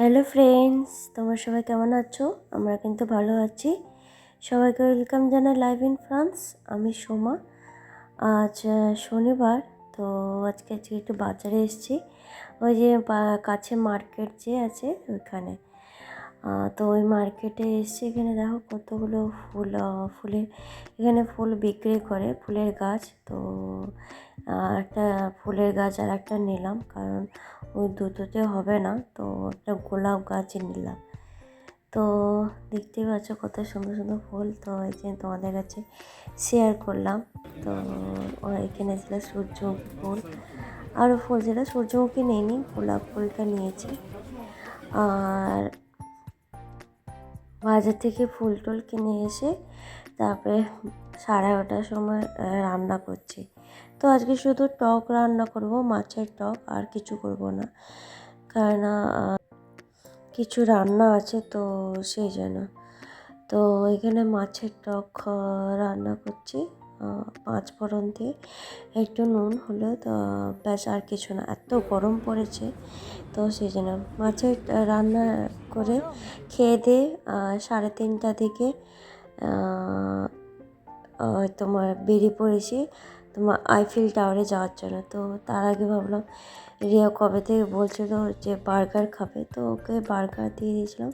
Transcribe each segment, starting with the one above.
Hello friends, তোমরা সবাই কেমন আছো? আমরা কিন্তু ভালো আছি। সবাইকে ওয়েলকাম জানাই লাইভ ইন ফ্রান্স। আমি সোমা। আজ শনিবার, তো আজকে আজকে একটু বাজারে এসেছি। ওই যে কাছে মার্কেট যে আছে, ওইখানে। তো ওই মার্কেটে এসেছি এখানে দেখো কতগুলো ফুল ফুলের, এখানে ফুল বিক্রি করে, ফুলের গাছ। তো একটা ফুলের গাছ আর একটা নিলাম, কারণ ওই দুটোতে হবে না। তো একটা গোলাপ গাছই নিলাম। তো দেখতেই পাচ্ছ কত সুন্দর সুন্দর ফুল। তো এই যে তোমাদের কাছে শেয়ার করলাম। তো এখানে ছিল সূর্যমুখী ফুল। আরও ফুল ছিল, সূর্যমুখী নেইনি, গোলাপ ফুলটা নিয়েছি। আর বাজার থেকে ফুল টুল কিনে এসে তারপরে সাড়ে এগারোটার সময় রান্না করছি। তো আজকে শুধু টক রান্না করব, মাছের টক আর কিছু করব না। কারণ কিছু রান্না আছে তো সেই জন্য। তো এখানে মাছের টক রান্না করছি। পাঁচ ফোড়ন দিয়ে একটু নুন হলে তো ব্যাস আর কিছু না। এত গরম পড়েছে, তো সেই জন্য মাছের রান্না করে খেয়ে দিয়ে সাড়ে তিনটা দিকে তোমার বেরিয়ে পড়েছি, তোমার আইফিল টাওয়ারে যাওয়ার জন্য। তো তার আগে ভাবলাম, রিয়া কবে থেকে বলছিল যে বার্গার খাবে? তো ওকে বার্গার দিয়ে দিয়েছিলাম।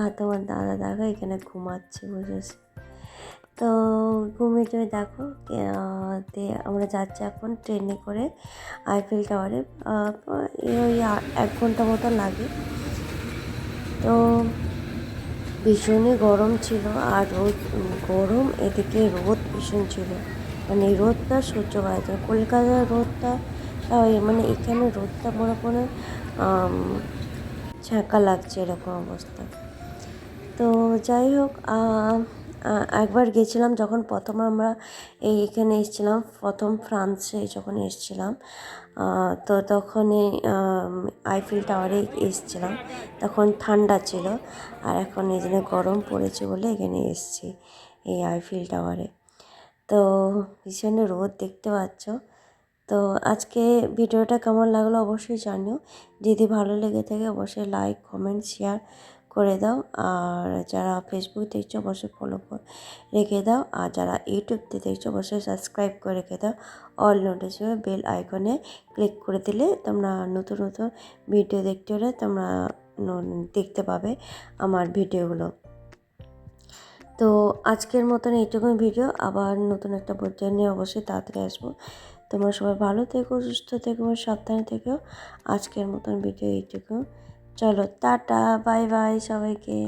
আর তোমার দাদা দাদা এখানে ঘুমাচ্ছে, বুঝেছি? তো ঘুমিয়ে টুমিয়ে দেখো আমরা যাচ্ছি এখন ট্রেনে করে আইফিল টাওয়ারে। ওই এক ঘণ্টা মতো লাগে। তো ভীষণই গরম ছিল আর রোদ, গরম এদিকে রোদ ভীষণ ছিল। মানে রোদটা সহ্য করা যায়। কলকাতার রোদটা মানে এখানে রোদটা মনে পড়ে ছ্যাঁকা লাগছে এরকম অবস্থা। তো যাই হোক একবার গেছিলাম যখন প্রথম আমরা এই এখানে এসেছিলাম প্রথম ফ্রান্সে যখন এসেছিলাম তো তখন এই, আইফিল টাওয়ারে এসেছিলাম। তখন ঠান্ডা ছিল আর এখন এই জন্য গরম পড়েছে বলে এখানে এসেছি এই আইফিল টাওয়ারে। তো ভীষণ রোদ দেখতে পাচ্ছ। তো আজকে ভিডিওটা কেমন লাগল অবশ্যই জানিও। যদি ভালো লেগে থাকে অবশ্যই লাইক কমেন্ট শেয়ার করে দাও। আর যারা ফেসবুক দেখছ, অবশ্যই ফলো রেখে দাও। আর যারা ইউটিউবতে দেখছ, অবশ্যই সাবস্ক্রাইব করে রেখে দাও। অল নোটিফিকেশন বেল আইকনে ক্লিক করে দিলে তোমরা নতুন নতুন ভিডিও দেখতে হলে তোমরা দেখতে পাবে আমার ভিডিওগুলো তো আজকের মতন এইটুকুন ভিডিও আবার নতুন একটা ভিডিও নিয়ে অবশ্যই তাড়াতাড়ি আসব। তোমরা সবাই ভালো থেকো, সুস্থ থেকো, সাবধানে থেকো। আজকের মতন ভিডিও এইটুকু। চলো টাটা বাই বাই সবাইকে।